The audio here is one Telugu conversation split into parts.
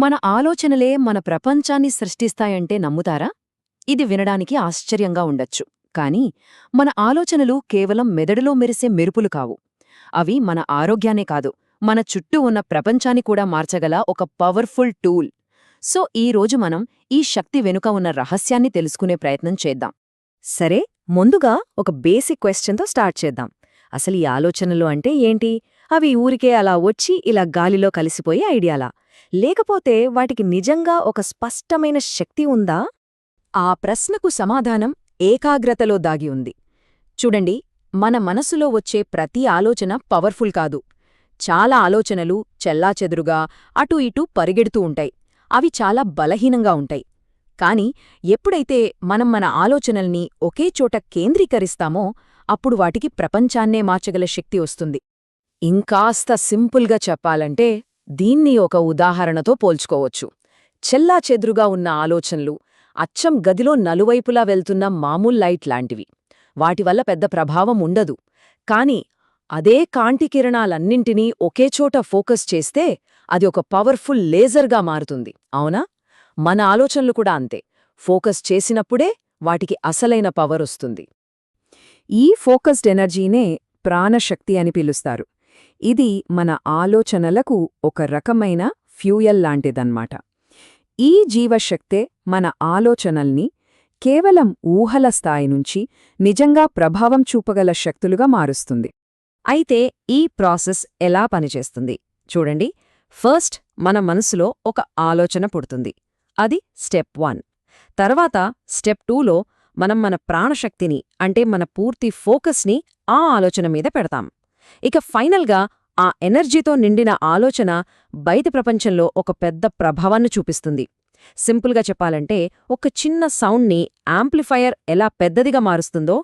మన ఆలోచనలే మన ప్రపంచాన్ని సృష్టిస్తాయంటే నమ్ముతారా? ఇది వినడానికి ఆశ్చర్యంగా ఉండొచ్చు. కానీ మన ఆలోచనలు కేవలం మెదడులో మెరిసే మెరుపులు కావు. అవి మన ఆరోగ్యానే కాదు మన చుట్టూ ఉన్న ప్రపంచాన్ని కూడా మార్చగల ఒక పవర్ఫుల్ టూల్. సో ఈ రోజు మనం ఈ శక్తి వెనుక ఉన్న రహస్యాన్ని తెలుసుకునే ప్రయత్నం చేద్దాం. సరే ముందుగా ఒక బేసిక్ క్వశ్చన్తో స్టార్ట్ చేద్దాం. అసలు ఈ ఆలోచనలు అంటే ఏంటి? అవి ఊరికే అలా వచ్చి ఇలా గాలిలో కలిసిపోయే ఐడియాలా? లేకపోతే వాటికి నిజంగా ఒక స్పష్టమైన శక్తి ఉందా? ఆ ప్రశ్నకు సమాధానం ఏకాగ్రతలో దాగి ఉంది. చూడండి మన మనసులో వచ్చే ప్రతి ఆలోచన పవర్ఫుల్ కాదు. చాలా ఆలోచనలు చెల్లాచెదురుగా అటూ ఇటూ పరిగెడుతూ ఉంటాయి. అవి చాలా బలహీనంగా ఉంటాయి. కాని ఎప్పుడైతే మనం మన ఆలోచనల్ని ఒకే చోట కేంద్రీకరిస్తామో అప్పుడు వాటికి ప్రపంచాన్నే మార్చగల శక్తి వస్తుంది. ఇంకాస్త సింపుల్గా చెప్పాలంటే దీన్ని ఒక ఉదాహరణతో పోల్చుకోవచ్చు. చెల్లాచెదురుగా ఉన్న ఆలోచనలు అచ్చం గదిలో నలువైపులా వెళ్తున్న మామూలు లైట్ లాంటివి. వాటి వల్ల పెద్ద ప్రభావం ఉండదు. కాని అదే కాంటికిరణాలన్నింటినీ ఒకేచోట ఫోకస్ చేస్తే అది ఒక పవర్ఫుల్ లేజర్గా మారుతుంది. అవునా? మన ఆలోచనలు కూడా అంతే. ఫోకస్ చేసినప్పుడే వాటికి అసలైన పవర్ వస్తుంది. ఈ ఫోకస్డ్ ఎనర్జీనే ప్రాణశక్తి అని పిలుస్తారు. ఇది మన ఆలోచనలకు ఒక రకమైన ఫ్యూయల్ లాంటిదన్నమాట. ఈ జీవశక్తే మన ఆలోచనల్ని కేవలం ఊహల స్థాయి నుంచి నిజంగా ప్రభావం చూపగల శక్తులుగా మారుస్తుంది. అయితే ఈ ప్రాసెస్ ఎలా పనిచేస్తుంది? చూడండి. ఫస్ట్ మన మనసులో ఒక ఆలోచన పుడుతుంది. అది స్టెప్ వన్. తర్వాత స్టెప్ టూలో మనం మన ప్రాణశక్తిని అంటే మన పూర్తి ఫోకస్ని ఆ ఆలోచన మీద పెడతాం. ఇక ఫైనల్గా ఆ ఎనర్జీతో నిండిన ఆలోచన బయట ప్రపంచంలో ఒక పెద్ద ప్రభావాన్ని చూపిస్తుంది. సింపుల్గా చెప్పాలంటే ఒక చిన్న సౌండ్ని యాంప్లిఫైయర్ ఎలా పెద్దదిగా మారుస్తుందో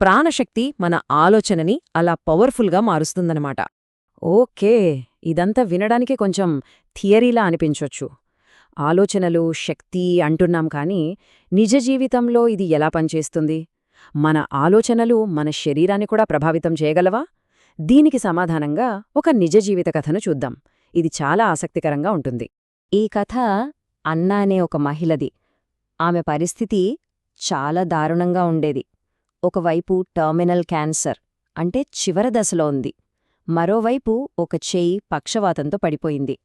ప్రాణశక్తి మన ఆలోచనని అలా పవర్ఫుల్గా మారుస్తుందనమాట ఓకే ఇదంతా వినడానికి కొంచెం థియరీలా అనిపించొచ్చు. ఆలోచనలు శక్తి అంటున్నాం కానీ నిజ జీవితంలో ఇది ఎలా పనిచేస్తుంది? మన ఆలోచనలు మన శరీరాన్ని కూడా ప్రభావితం చేయగలవా? దీనికి సమాధానంగా ఒక నిజ జీవిత కథను చూద్దాం. ఇది చాలా ఆసక్తికరంగా ఉంటుంది. ఈ కథ అన్నా అనే ఒక మహిళది. ఆమె పరిస్థితి చాలా దారుణంగా ఉండేది. ఒకవైపు టర్మినల్ క్యాన్సర్ అంటే చివరి దశలో ఉంది. మరోవైపు ఒక చేయి పక్షవాతంతో పడిపోయింది.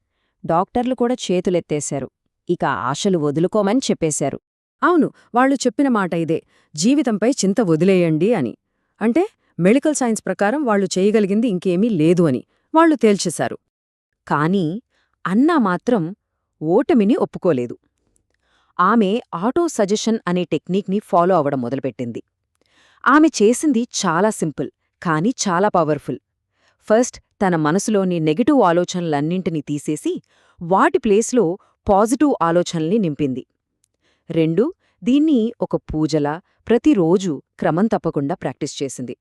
డాక్టర్లు కూడా చేతులెత్తేశారు. ఇక ఆశలు వదులుకోమని చెప్పేశారు. అవును వాళ్ళు చెప్పిన మాట ఇదే. జీవితంపై చింత వదిలేయండి అని. అంటే మెడికల్ సైన్స్ ప్రకారం వాళ్ళు చేయగలిగింది ఇంకేమీ లేదు అని వాళ్ళు తేల్చేశారు. కాని అన్నా మాత్రం ఓటమిని ఒప్పుకోలేదు. ఆమె ఆటో సజెషన్ అనే టెక్నిక్ని ఫాలో అవడం మొదలుపెట్టింది. ఆమె చేసింది చాలా సింపుల్ కానీ చాలా పవర్ఫుల్. ఫస్ట్ తన మనసులోని నెగటివ్ ఆలోచనలన్నింటినీ తీసేసి వాటి ప్లేస్లో పాజిటివ్ ఆలోచనల్ని నింపింది. రెండు దీన్ని ఒక పూజలా ప్రతిరోజూ క్రమం తప్పకుండా ప్రాక్టీస్ చేసింది.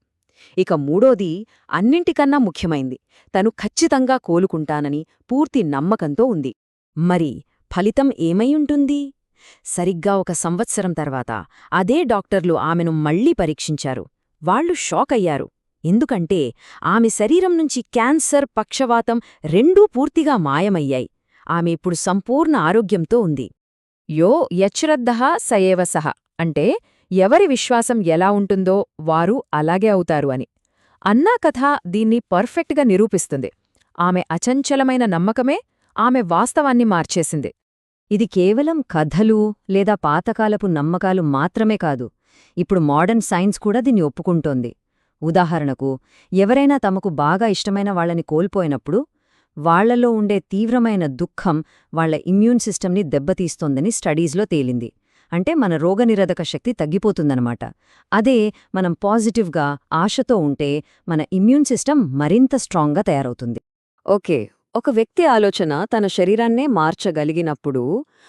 ఇక మూడోది అన్నింటికన్నా ముఖ్యమైంది. తను ఖచ్చితంగా కోలుకుంటానని పూర్తి నమ్మకంతో ఉంది. మరి ఫలితం ఏమైయుంటుంది సరిగ్గా ఒక సంవత్సరం తర్వాత అదే డాక్టర్లు ఆమెను మళ్ళీ పరీక్షించారు. వాళ్ళు షాక్ అయ్యారు. ఎందుకంటే ఆమె శరీరం నుంచి క్యాన్సర్ పక్షవాతం రెండూ పూర్తిగా మాయమయ్యాయి. ఆమె ఇప్పుడు సంపూర్ణ ఆరోగ్యంతో ఉంది. యో యచ్రద్దః సయేవ సహ అంటే ఎవరి విశ్వాసం ఎలా ఉంటుందో వారు అలాగే అవుతారు అని. అన్నా కథ దీన్ని పర్ఫెక్ట్గా నిరూపిస్తుంది. ఆమె అచంచలమైన నమ్మకమే ఆమె వాస్తవాన్ని మార్చేసింది. ఇది కేవలం కథలు లేదా పాతకాలపు నమ్మకాలు మాత్రమే కాదు ఇప్పుడు మోడర్న్ సైన్స్ కూడా దీన్ని ఒప్పుకుంటోంది. ఉదాహరణకు ఎవరైనా తమకు బాగా ఇష్టమైన వాళ్ళని కోల్పోయినప్పుడు వాళ్ళలో ఉండే తీవ్రమైన దుఃఖం వాళ్ళ ఇమ్యూన్ సిస్టమ్ని దెబ్బతీస్తోందని స్టడీస్లో తేలింది. అంటే మన రోగనిరోధక శక్తి తగ్గిపోతుందనమాట అదే మనం పాజిటివ్గా ఆశతో ఉంటే మన ఇమ్యూన్ సిస్టమ్ మరింత స్ట్రాంగ్గా తయారవుతుంది. ఓకే ఒక వ్యక్తి ఆలోచన తన శరీరాన్నే మార్చగలిగినప్పుడు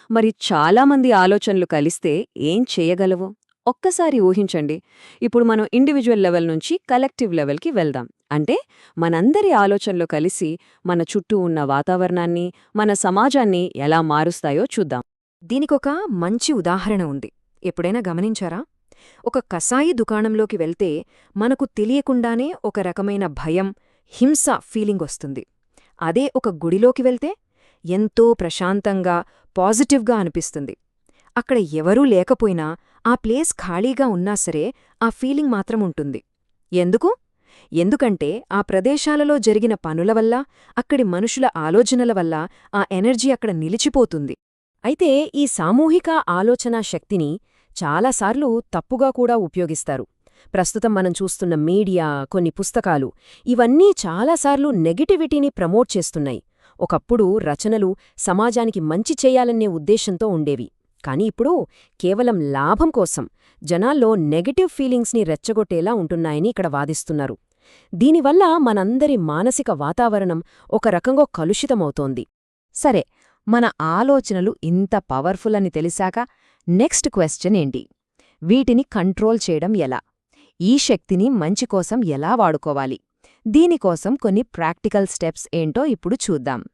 మరి చాలామంది ఆలోచనలు కలిస్తే ఏం చేయగలవు? ఒక్కసారి ఊహించండి. ఇప్పుడు మనం ఇండివిజువల్ లెవెల్ నుంచి కలెక్టివ్ లెవెల్కి వెళ్దాం. అంటే మనందరి ఆలోచనలు కలిసి మన చుట్టూ ఉన్న వాతావరణాన్ని మన సమాజాన్ని ఎలా మారుస్తాయో చూద్దాం. దీనికొక మంచి ఉదాహరణ ఉంది. ఎప్పుడైనా గమనించారా? ఒక కసాయి దుకాణంలోకి వెళ్తే మనకు తెలియకుండానే ఒక రకమైన భయం హింస ఫీలింగ్ వస్తుంది. అదే ఒక గుడిలోకి వెళ్తే ఎంతో ప్రశాంతంగా పాజిటివ్గా అనిపిస్తుంది. అక్కడ ఎవరూ లేకపోయినా ఆ ప్లేస్ ఖాళీగా ఉన్నా సరే ఆ ఫీలింగ్ మాత్రం ఉంటుంది. ఎందుకు? ఎందుకంటే ఆ ప్రదేశాలలో జరిగిన పనుల వల్ల అక్కడి మనుషుల ఆలోచనల వల్ల ఆ ఎనర్జీ అక్కడ నిలిచిపోతుంది. అయితే ఈ సామూహిక ఆలోచనా శక్తిని చాలాసార్లు తప్పుగా కూడా ఉపయోగిస్తారు. ప్రస్తుతం మనం చూస్తున్న మీడియా కొన్ని పుస్తకాలు ఇవన్నీ చాలాసార్లు నెగటివిటీని ప్రమోట్ చేస్తున్నాయి. ఒకప్పుడు రచనలు సమాజానికి మంచి చేయాలనే ఉద్దేశంతో ఉండేవి. కాని ఇప్పుడు కేవలం లాభం కోసం జనాల్లో నెగటివ్ ఫీలింగ్స్ని రెచ్చగొట్టేలా ఉంటున్నాయని ఇక్కడ వాదిస్తున్నారు. దీనివల్ల మనందరి మానసిక వాతావరణం ఒక రకంగా కలుషితమవుతోంది. సరే మన ఆలోచనలు ఇంత పవర్ఫుల్ అని తెలిసాక నెక్స్ట్ క్వశ్చన్ ఏంటి? వీటిని కంట్రోల్ చేయడం ఎలా? ఈ శక్తిని మంచి కోసం ఎలా వాడుకోవాలి? దీనికోసం కొన్ని ప్రాక్టికల్ స్టెప్స్ ఏంటో ఇప్పుడు చూద్దాం.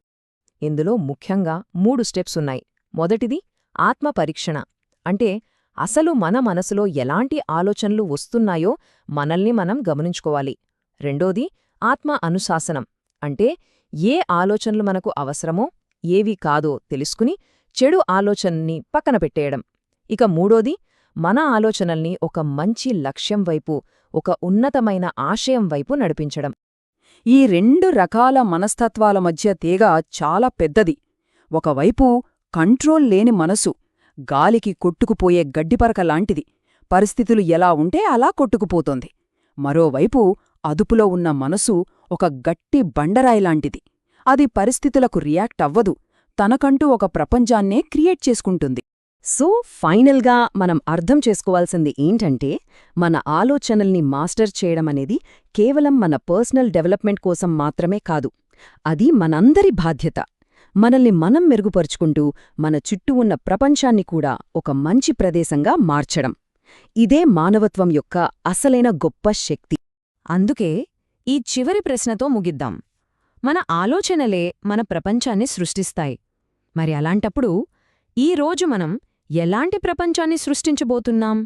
ఇందులో ముఖ్యంగా మూడు స్టెప్స్ ఉన్నాయి. మొదటిది ఆత్మ పరీక్షణ. అంటే అసలు మన మనసులో ఎలాంటి ఆలోచనలు వస్తున్నాయో మనల్ని మనం గమనించుకోవాలి. రెండోది ఆత్మ అనుశాసనం. అంటే ఏ ఆలోచనలు మనకు అవసరమో ఏవి కాదో తెలుసుకుని చెడు ఆలోచనని పక్కన పెట్టేయడం. ఇక మూడోది మన ఆలోచనల్ని ఒక మంచి లక్ష్యం వైపు ఒక ఉన్నతమైన ఆశయం వైపు నడిపించడం. ఈ రెండు రకాల మనస్తత్వాల మధ్య తీగ చాలా పెద్దది. ఒకవైపు కంట్రోల్ లేని మనసు గాలికి కొట్టుకుపోయే గడ్డిపరక లాంటిది. పరిస్థితులు ఎలా ఉంటే అలా కొట్టుకుపోతోంది. మరోవైపు అదుపులో ఉన్న మనసు ఒక గట్టి బండరాయిలాంటిది అది పరిస్థితులకు రియాక్ట్ అవ్వదు. తనకంటూ ఒక ప్రపంచాన్నే క్రియేట్ చేసుకుంటుంది. సో ఫైనల్గా మనం అర్థం చేసుకోవాల్సింది ఏంటంటే మన ఆలోచనల్ని మాస్టర్ చేయడం అనేది కేవలం మన పర్సనల్ డెవలప్మెంట్ కోసం మాత్రమే కాదు. అది మనందరి బాధ్యత. మనల్ని మనం మెరుగుపరుచుకుంటూ మన చుట్టూ ఉన్న ప్రపంచాన్ని కూడా ఒక మంచి ప్రదేశంగా మార్చడం. ఇదే మానవత్వం యొక్క అసలైన గొప్ప శక్తి. అందుకే ఈ చివరి ప్రశ్నతో ముగిద్దాం. మన ఆలోచనలే మన ప్రపంచాన్ని సృష్టిస్తాయి. మరి అలాంటప్పుడు ఈ రోజు మనం ఎలాంటి ప్రపంచాన్ని సృష్టించబోతున్నాం?